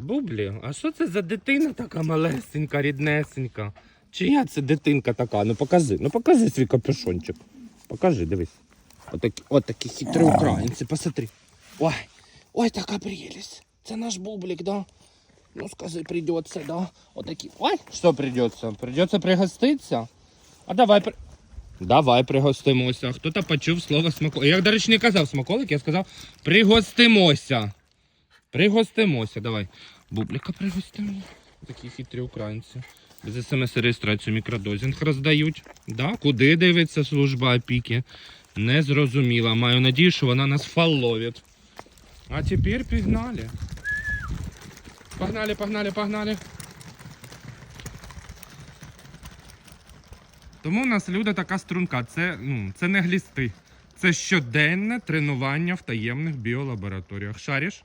Бублі, а що це за дитина така малесенька, ріднесенька? Чия це дитинка така? Ну покажи, ну покажи свій капюшончик. Покажи, дивись. Отакі, отакі хитрі українці, посмотри. Ой, ой, така прелесть. Це наш бублик, да? Ну скажи, придется, да? Отакі. Ой, що придется? Придется пригоститися? А давай при... Давай пригостимося. Хто-то почув слово смаколик. Я, до речі, не казав смаколик, я сказав пригостимося. Пригостимося, давай. Бублика пригостимо. Такі хитрі українці. Без смс-реєстрацію мікродозінг роздають. Да? Куди дивиться служба опіки? Не зрозуміла. Маю надію, що вона нас фалловить. А тепер пігнали. Погнали, погнали, погнали. Тому у нас люди така струнка. Це, ну, це не глісти. Це щоденне тренування в таємних біолабораторіях. Шариш?